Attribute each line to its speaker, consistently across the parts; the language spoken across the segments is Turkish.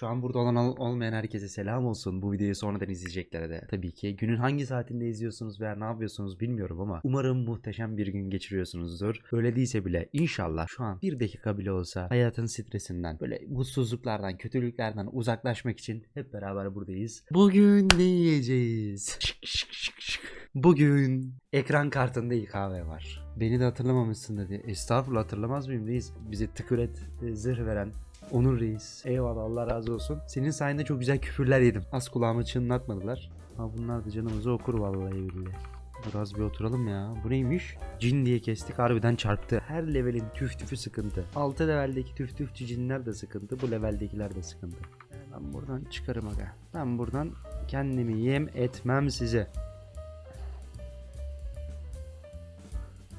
Speaker 1: Şu an burada olan ol- olmayan herkese selam olsun. Bu videoyu sonradan izleyeceklere de. Tabii ki günün hangi saatinde izliyorsunuz veya ne yapıyorsunuz bilmiyorum ama umarım muhteşem bir gün geçiriyorsunuzdur. Öyle değilse bile inşallah şu an bir dakika bile olsa hayatın stresinden, böyle mutsuzluklardan, kötülüklerden uzaklaşmak için hep beraber buradayız. Bugün ne yiyeceğiz? Şık şık şık şık. Bugün ekran kartında İKV var. Beni de hatırlamamışsın dedi. Estağfurullah hatırlamaz mıyım reis? Bize tıküret e, zırh veren Onur Reis. Eyvallah Allah razı olsun. Senin sayende çok güzel küfürler yedim. Az kulağımı çınlatmadılar. Ha bunlar da canımızı okur vallahi billahi. Biraz bir oturalım ya. Bu neymiş? Cin diye kestik harbiden çarptı. Her levelin tüf tüfü sıkıntı. 6 leveldeki tüf tüfçü cinler de sıkıntı. Bu leveldekiler de sıkıntı. Ben buradan çıkarım aga. Ben buradan kendimi yem etmem size.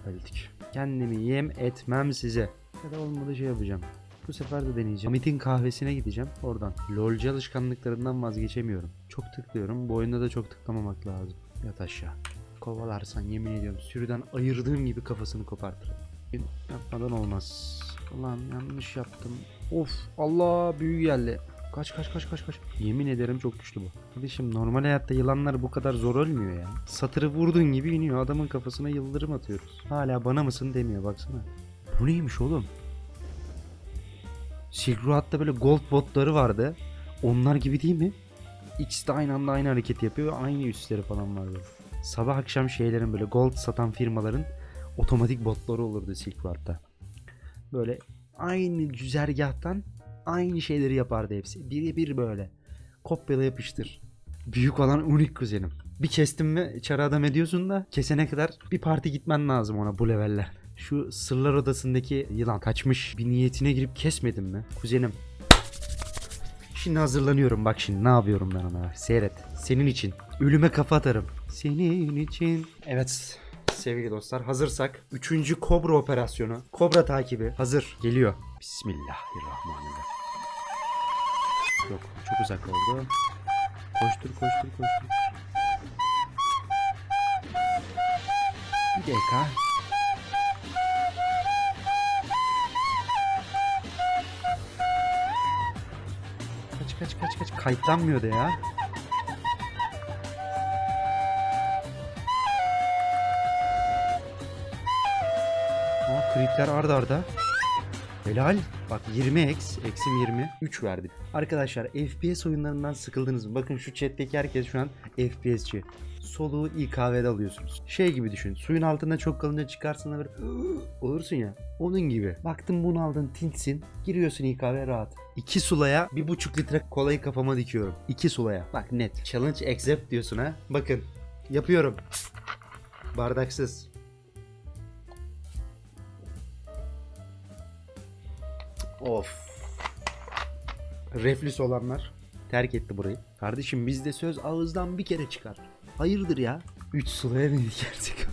Speaker 1: Öldük. Kendimi yem etmem size. Ya da olmadı şey yapacağım. Bu sefer de deneyeceğim. Hamit'in kahvesine gideceğim. Oradan. LOLcu alışkanlıklarından vazgeçemiyorum. Çok tıklıyorum. Bu oyunda da çok tıklamamak lazım. Yat aşağı. Kovalarsan yemin ediyorum sürüden ayırdığım gibi kafasını kopartırım. Yapmadan olmaz. Ulan yanlış yaptım. Of Allah büyü geldi. Kaç kaç kaç kaç kaç. Yemin ederim çok güçlü bu. Kardeşim normal hayatta yılanlar bu kadar zor ölmüyor ya. Satırı vurduğun gibi iniyor. Adamın kafasına yıldırım atıyoruz. Hala bana mısın demiyor baksana. Bu neymiş oğlum? Silk Road'da böyle gold botları vardı. Onlar gibi değil mi? İkisi de aynı anda aynı hareket yapıyor. Aynı üstleri falan var böyle. Sabah akşam şeylerin böyle gold satan firmaların otomatik botları olurdu Silk Road'da. Böyle aynı güzergahtan aynı şeyleri yapardı hepsi. Birebir böyle. Kopyala yapıştır. Büyük olan unik kuzenim. Bir kestim mi çarı adam ediyorsun da kesene kadar bir parti gitmen lazım ona bu leveller. Şu sırlar odasındaki yılan kaçmış bir niyetine girip kesmedim mi? Kuzenim. Şimdi hazırlanıyorum bak şimdi ne yapıyorum ben ona. Seyret. Senin için. Ölüme kafa atarım. Senin için. Evet sevgili dostlar hazırsak 3. Kobra operasyonu. Kobra takibi hazır. Geliyor. Bismillahirrahmanirrahim. Yok çok uzak oldu. Koştur koştur koştur. Bir dakika. Kaç kaç kaç kayıtlanmıyordu ya. Aa kripler arda arda. Helal. Bak 20x, eksim 20. 3 verdi. Arkadaşlar FPS oyunlarından sıkıldınız mı? Bakın şu chatteki herkes şu an FPS'ci. Soluğu İKV'de alıyorsunuz. Şey gibi düşün. Suyun altında çok kalınca çıkarsın da böyle olursun ya. Onun gibi. Baktın bunu aldın tiltsin. Giriyorsun İKV rahat. 2 sulaya 1,5 litre kolayı kafama dikiyorum. 2 sulaya. Bak net. Challenge accept diyorsun ha. Bakın. Yapıyorum. Bardaksız. Of. Reflüs olanlar terk etti burayı. Kardeşim bizde söz ağızdan bir kere çıkar. Hayırdır ya? 3 sulaya mı dikerdik?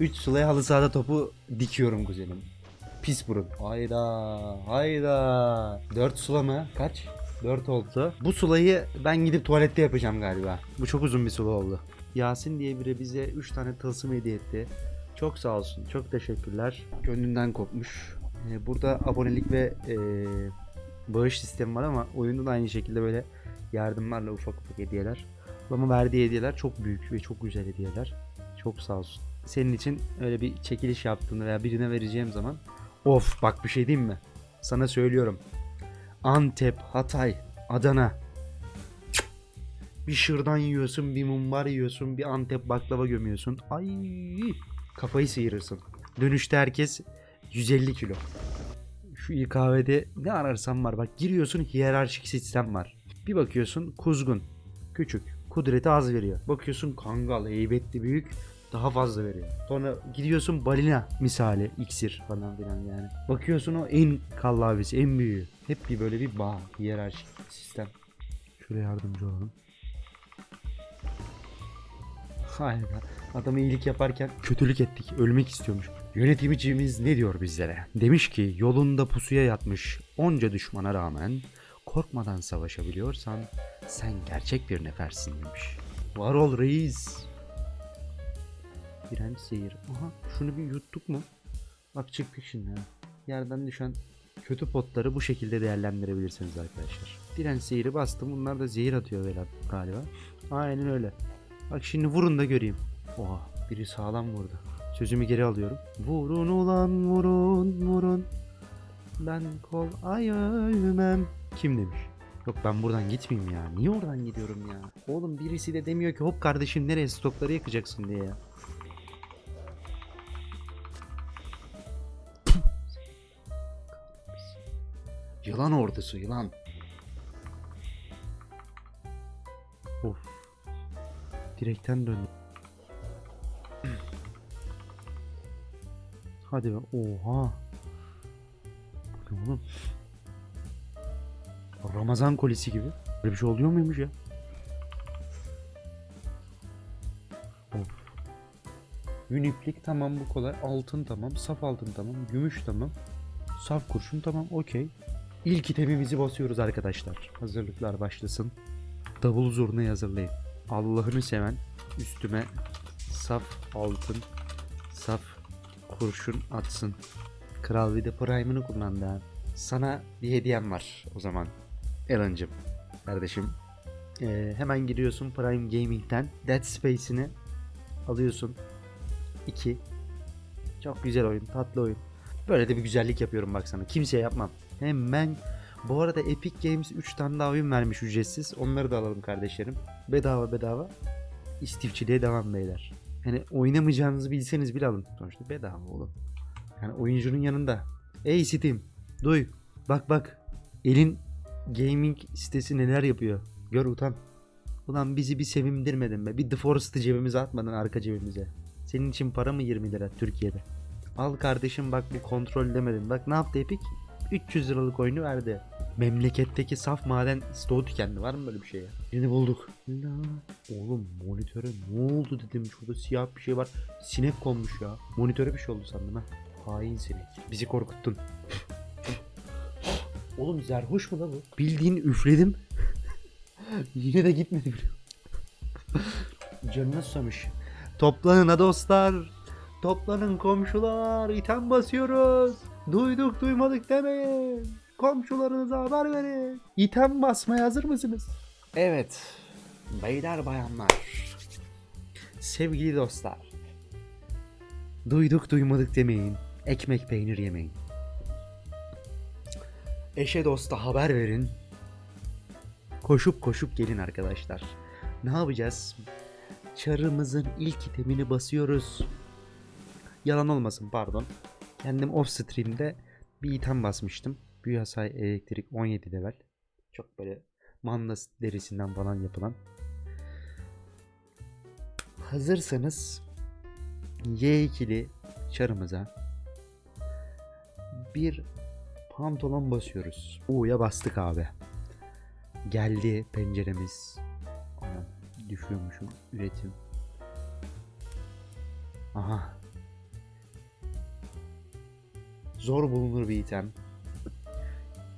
Speaker 1: 3 sulaya halı sahada topu dikiyorum kuzenim. Pis burun. Hayda. Hayda. 4 sula mı? Kaç? 4 oldu. Bu sulayı ben gidip tuvalette yapacağım galiba. Bu çok uzun bir sula oldu. Yasin diye biri bize 3 tane tılsım hediye etti. Çok sağ olsun. Çok teşekkürler. Gönlünden kopmuş. Ee, Burada abonelik ve ee, bağış sistemi var ama oyunda da aynı şekilde böyle yardımlarla ufak ufak hediyeler. Ama verdiği hediyeler çok büyük ve çok güzel hediyeler. Çok sağ olsun. Senin için öyle bir çekiliş yaptığında veya birine vereceğim zaman of bak bir şey diyeyim mi? Sana söylüyorum. Antep, Hatay, Adana. Bir şırdan yiyorsun, bir mumbar yiyorsun, bir Antep baklava gömüyorsun. Ay kafayı sıyırırsın. Dönüşte herkes 150 kilo. Şu İKV'de ne ararsan var. Bak giriyorsun hiyerarşik sistem var. Bir bakıyorsun kuzgun. Küçük. Kudreti az veriyor. Bakıyorsun kangal heybetli büyük daha fazla veriyor. Sonra gidiyorsun balina misali iksir falan filan yani. Bakıyorsun o en kallavisi en büyüğü. Hep bir böyle bir bağ hiyerarşik sistem. Şuraya yardımcı olalım. Hayda. Adama iyilik yaparken kötülük ettik. Ölmek istiyormuş. Yönetimicimiz ne diyor bizlere? Demiş ki yolunda pusuya yatmış onca düşmana rağmen korkmadan savaşabiliyorsan sen gerçek bir nefersin demiş. Var ol reis. Direnç zehir. Aha şunu bir yuttuk mu? Bak çıktık şimdi. Yerden düşen kötü potları bu şekilde değerlendirebilirsiniz arkadaşlar. Direnç zehiri bastım. Bunlar da zehir atıyor Velat galiba. Aynen öyle. Bak şimdi vurun da göreyim. Oha biri sağlam vurdu. Sözümü geri alıyorum. Vurun ulan vurun vurun. Ben kol ay ölmem. Kim demiş? Yok ben buradan gitmeyeyim ya. Niye oradan gidiyorum ya? Oğlum birisi de demiyor ki hop kardeşim nereye stokları yakacaksın diye ya. Yılan ordusu yılan. Of. Direkten döndüm. Hadi be. Oha. Oğlum? Ramazan kolisi gibi. Böyle bir şey oluyor muymuş ya? Of. Üniplik tamam bu kolay. Altın tamam. Saf altın tamam. Gümüş tamam. Saf kurşun tamam. Okey. İlk itemimizi basıyoruz arkadaşlar. Hazırlıklar başlasın. Davul zurnayı hazırlayın. Allah'ını seven üstüme saf altın, saf kurşun atsın. Kral bir de prime'ını kullandı ha. Sana bir hediyem var o zaman. Elan'cım. Kardeşim. Ee, hemen giriyorsun Prime Gaming'den. Dead Space'ini alıyorsun. 2. Çok güzel oyun. Tatlı oyun. Böyle de bir güzellik yapıyorum bak sana. Kimseye yapmam. Hemen bu arada Epic Games 3 tane daha oyun vermiş ücretsiz. Onları da alalım kardeşlerim. Bedava bedava. İstifçiliğe devam beyler. Yani oynamayacağınızı bilseniz bile alın. Sonuçta bedava oğlum. Yani oyuncunun yanında. Ey Steam. Duy. Bak bak. Elin gaming sitesi neler yapıyor. Gör utan. Ulan bizi bir sevindirmedin be. Bir The Forest'ı cebimize atmadın arka cebimize. Senin için para mı 20 lira Türkiye'de? Al kardeşim bak bir kontrol demedin. Bak ne yaptı Epic? 300 liralık oyunu verdi. Memleketteki saf maden stoğu tükendi. Var mı böyle bir şey ya? Birini bulduk. La. Oğlum monitöre ne oldu dedim. Şurada siyah bir şey var. Sinek konmuş ya. Monitöre bir şey oldu sandım ha. Hain sinek. Bizi korkuttun. Oğlum zerhoş mu la bu? Bildiğin üfledim. Yine de gitmedi bile. Canına susamış. Toplanın ha dostlar. Toplanın komşular. İtem basıyoruz. Duyduk duymadık demeyin. Komşularınıza haber verin. İtem basmaya hazır mısınız? Evet. Beyler bayanlar. Sevgili dostlar. Duyduk duymadık demeyin. Ekmek peynir yemeyin. Eşe dosta haber verin. Koşup koşup gelin arkadaşlar. Ne yapacağız? Çarımızın ilk itemini basıyoruz. Yalan olmasın pardon. Kendim off stream'de bir item basmıştım. Büyü hasar elektrik 17 level. Çok böyle mandas derisinden falan yapılan. Hazırsanız Y2'li çarımıza bir pantolon basıyoruz. U'ya bastık abi. Geldi penceremiz. Anam düşüyormuşum üretim. Aha. Zor bulunur bir item.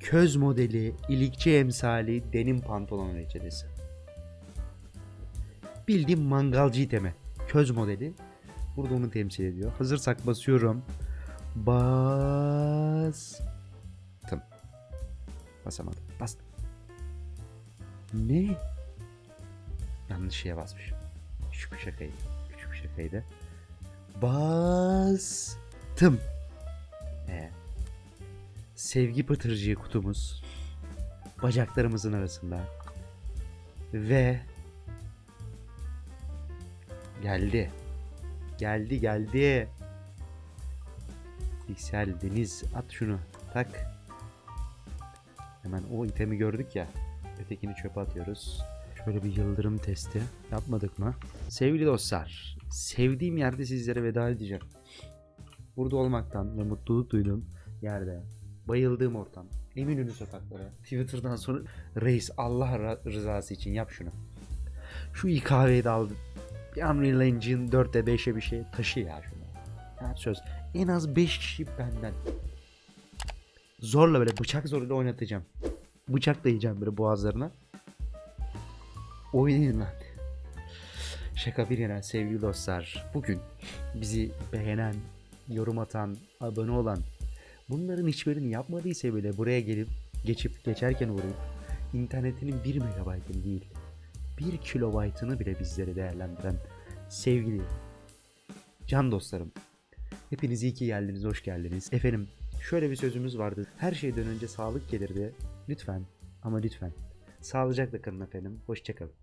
Speaker 1: Köz modeli, ilikçi emsali denim pantolon reçetesi. Bildiğim mangalcı itemi. Köz modeli. Burada onu temsil ediyor. Hazırsak basıyorum. Bastım. Basamadım. Bastım. Ne? Yanlış şeye basmışım. Küçük bir şakaydı. Küçük bir şakaydı. Bastım. Ee, sevgi pıtırcığı kutumuz bacaklarımızın arasında ve geldi. Geldi geldi. Piksel Deniz at şunu tak. Hemen o itemi gördük ya. Ötekini çöpe atıyoruz. Şöyle bir yıldırım testi yapmadık mı? Sevgili dostlar, sevdiğim yerde sizlere veda edeceğim. Burada olmaktan ve mutluluk duyduğum yerde, bayıldığım ortam, Eminönü sokakları, Twitter'dan sonra reis Allah rızası için yap şunu. Şu İKV'yi de al. Bir Unreal Engine 4'e 5'e bir şey taşı ya şunu. Ha, söz. En az 5 kişi benden. Zorla böyle bıçak zoruyla oynatacağım. Bıçak dayayacağım böyle boğazlarına. Oynayın lan. Şaka bir yana sevgili dostlar. Bugün bizi beğenen, yorum atan, abone olan, bunların hiçbirini yapmadıysa bile buraya gelip geçip geçerken uğrayıp internetinin 1 megabaytını değil 1 kilobaytını bile bizlere değerlendiren sevgili can dostlarım. Hepiniz iyi ki geldiniz, hoş geldiniz. Efendim şöyle bir sözümüz vardı. Her şeyden önce sağlık gelirdi. Lütfen ama lütfen sağlıcakla kalın efendim. Hoşçakalın.